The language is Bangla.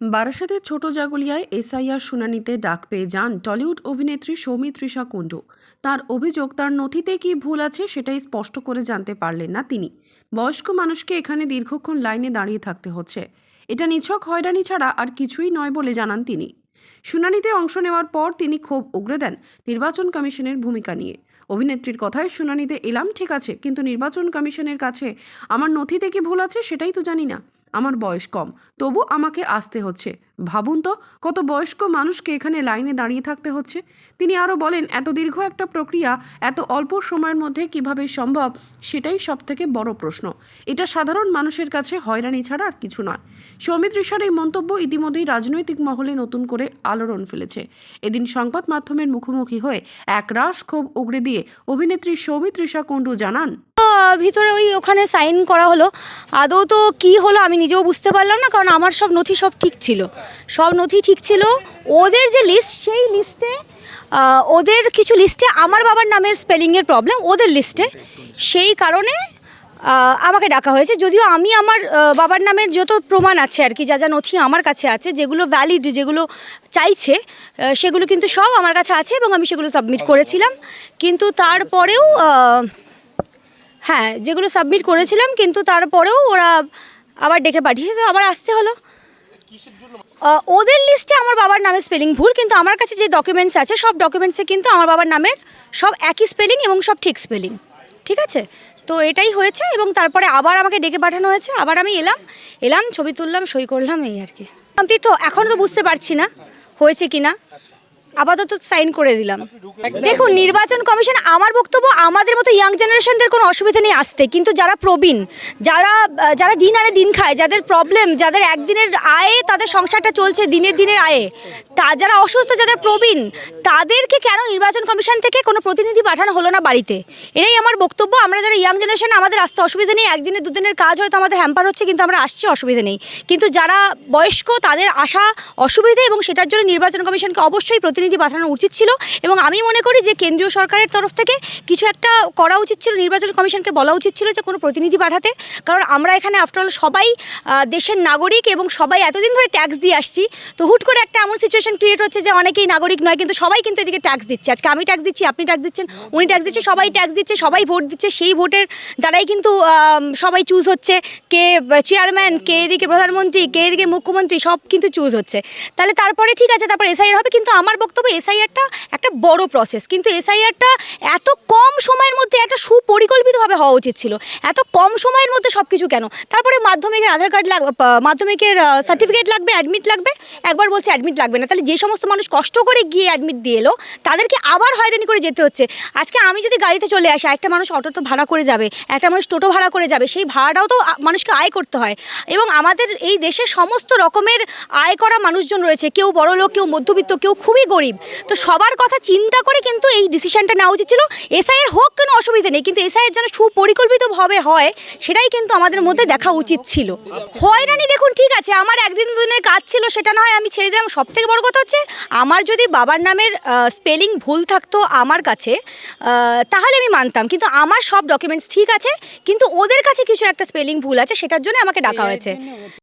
বারাসাতের ছোট জাগুলিয়ায় এসআইআর শুনানিতে ডাক পেয়ে যান টলিউড অভিনেত্রী সৌমিত্রিষা কুণ্ডু। তার অভিযোগ, তার নথিতে কি ভুল আছে সেটাই স্পষ্ট করে জানতে পারলেন না তিনি। বয়স্ক মানুষকে এখানে দীর্ঘক্ষণ লাইনে দাঁড়িয়ে থাকতে হচ্ছে। এটা নিছক হয়রানি ছাড়া আর কিছুই নয় বলে জানান তিনি। শুনানিতে অংশ নেওয়ার পর তিনি ক্ষোভ উগরে দেন নির্বাচন কমিশনের ভূমিকা নিয়ে। অভিনেত্রীর কথায়, শুনানিতে এলাম ঠিক আছে, কিন্তু নির্বাচন কমিশনের কাছে আমার নথিতে কি ভুল আছে সেটাই তো জানি না। আমার বয়স কম, তবু আমাকে আসতে হচ্ছে। ভাবুন তো, কত বয়স্ক মানুষকে এখানে লাইনে দাঁড়িয়ে থাকতে হচ্ছে। তিনি আরও বলেন, এত দীর্ঘ একটা প্রক্রিয়া, এত অল্প সময়ের মধ্যে কীভাবে সম্ভব, সেটাই সব থেকে বড় প্রশ্ন। এটা সাধারণ মানুষের কাছে হয়রানি ছাড়া আর কিছু নয়। সৌমিত্রিষার এই মন্তব্য ইতিমধ্যেই রাজনৈতিক মহলে নতুন করে আলোড়ন ফেলেছে। এদিন সংবাদ মাধ্যমের মুখোমুখি হয়ে এক রাশ ক্ষোভ উগড়ে দিয়ে অভিনেত্রী সৌমিত্রিষা কুণ্ডু জানান ভিতরে ওই ওখানে সাইন করা হলো। আদৌ তো কি হলো আমি নিজেও বুঝতে পারলাম না, কারণ আমার সব নথি সব ঠিক ছিল। সব নথি ঠিক ছিল। ওদের যে লিস্ট সেই লিস্টে ওদের কিছু লিস্টে আমার বাবার নামের স্পেলিংয়ের প্রবলেম ওদের লিস্টে সেই কারণে আমাকে ডাকা হয়েছে। যদিও আমি আমার বাবার নামের যত প্রমাণ আছে আর কি, যা যা নথি আমার কাছে আছে, যেগুলো ভ্যালিড যেগুলো চাইছে সেগুলো কিন্তু সব আমার কাছে আছে এবং আমি সেগুলো সাবমিট করেছিলাম। কিন্তু তারপরেও হ্যাঁ যেগুলো সাবমিট করেছিলাম, কিন্তু তারপরেও ওরা আবার ডেকে পাঠিয়ে তো আবার আসতে হলো। ওদের লিস্টে আমার বাবার নামে স্পেলিং ভুল, কিন্তু আমার কাছে যে ডকুমেন্টস আছে, সব ডকুমেন্টসে কিন্তু আমার বাবার নামের সব একই স্পেলিং এবং সব ঠিক স্পেলিং ঠিক আছে? তো এটাই হয়েছে এবং তারপরে আবার আমাকে ডেকে পাঠানো হয়েছে, আবার আমি এলাম এলাম, ছবি তুললাম, সই করলাম, এই আর কি। কমপ্লিট তো এখনও তো বুঝতে পারছি না, হয়েছে কি না আপাতত সাইন করে দিলাম। দেখুন নির্বাচন কমিশন আমার বক্তব্য আমাদের মতো ইয়াং জেনারেশনদের কোনো অসুবিধা নেই আসতে। কিন্তু যারা প্রবীণ যারা যারা দিন আনে দিন খায় যাদের প্রবলেম যাদের একদিনের আয়ে তাদের সংসারটা চলছে দিনের দিনের আয়ে তা যারা অসুস্থ যাদের প্রবীণ তাদেরকে কেন নির্বাচন কমিশন থেকে কোনো প্রতিনিধি পাঠানো হলো না বাড়িতে? এটাই আমার বক্তব্য। আমরা যারা ইয়াং জেনারেশন আমাদের আসতে অসুবিধা নেই। একদিনের দুদিনের কাজ হয়তো আমাদের হ্যাম্পার হচ্ছে কিন্তু আমরা আসছি অসুবিধা নেই। কিন্তু যারা বয়স্ক তাদের আসা অসুবিধে এবং সেটার জন্য নির্বাচন কমিশনকে অবশ্যই প্রতিনিধি পাঠানো উচিত ছিল এবং আমি মনে করি যে কেন্দ্রীয় সরকারের তরফ থেকে কিছু একটা করা উচিত ছিল, নির্বাচন কমিশনকে বলা উচিত ছিল যে কোনো প্রতিনিধি পাঠাতে। কারণ আমরা এখানে আফটারঅল সবাই দেশের নাগরিক এবং সবাই এতদিন ধরে ট্যাক্স দিয়ে আসছি। তো হুট করে একটা এমন সিচুয়েশন ক্রিয়েট হচ্ছে যে অনেকেই নাগরিক নয়, কিন্তু সবাই কিন্তু এদিকে ট্যাক্স দিচ্ছে। আজকে আমি ট্যাক্স দিচ্ছি, আপনি ট্যাক্স দিচ্ছেন, উনি ট্যাক্স দিচ্ছে, সবাই ট্যাক্স দিচ্ছে, সবাই ভোট দিচ্ছে। সেই ভোটের দ্বারাই কিন্তু সবাই চুজ হচ্ছে। কে চেয়ারম্যান কে এদিকে প্রধানমন্ত্রী, কে এদিকে মুখ্যমন্ত্রী, সব কিন্তু চুজ হচ্ছে। তাহলে তারপরে ঠিক আছে, তারপর এসআইআর হবে, কিন্তু আমার বক্তব্য এসআইআরটা একটা বড় প্রসেস কিন্তু এসআইআরটা এত কম সময়ের মধ্যে একটা সুপরিকল্পিতভাবে হওয়া উচিত ছিল। এত কম সময়ের মধ্যে সব কিছু কেন? তারপরে মাধ্যমিকের আধার কার্ড লাগবে মাধ্যমিকের সার্টিফিকেট লাগবে অ্যাডমিট লাগবে। একবার বলছে অ্যাডমিট লাগবে না। তাহলে যে সমস্ত মানুষ কষ্ট করে গিয়ে অ্যাডমিট দিয়ে এলো, তাদেরকে আবার হয়রানি করে যেতে হচ্ছে। আজকে আমি যদি গাড়িতে চলে আসি একটা মানুষ অটো তো ভাড়া করে যাবে, একটা মানুষ টোটো ভাড়া করে যাবে, সেই ভাড়াটাও তো মানুষকে আয় করতে হয়। এবং আমাদের এই দেশে সমস্ত রকমের আয় করা মানুষজন রয়েছে। কেউ বড় লোক কেউ মধ্যবিত্ত, কেউ খুবই গরিব। তো সবার কথা চিন্তা করে কিন্তু এই ডিসিশনটা নেওয়া উচিত ছিল। এসআইয়ের হোক কোনো অসুবিধা নেই কিন্তু এসআইয়ের যেন সুপরিকল্পিতভাবে হয় সেটাই কিন্তু আমাদের মধ্যে দেখা উচিত ছিল। হয়রানি দেখুন ঠিক আছে আমার একদিন দুদিনের কাজ ছিল সেটা নয় আমি ছেড়ে দিলাম। সব থেকে বড় কথা হচ্ছে আমার যদি বাবার নামের স্পেলিং ভুল থাকতো আমার কাছে তাহলে আমি মানতাম। কিন্তু আমার সব ডকুমেন্টস ঠিক আছে কিন্তু ওদের কাছে কিছু একটা স্পেলিং ভুল আছে সেটার জন্য আমাকে ডাকা হয়েছে।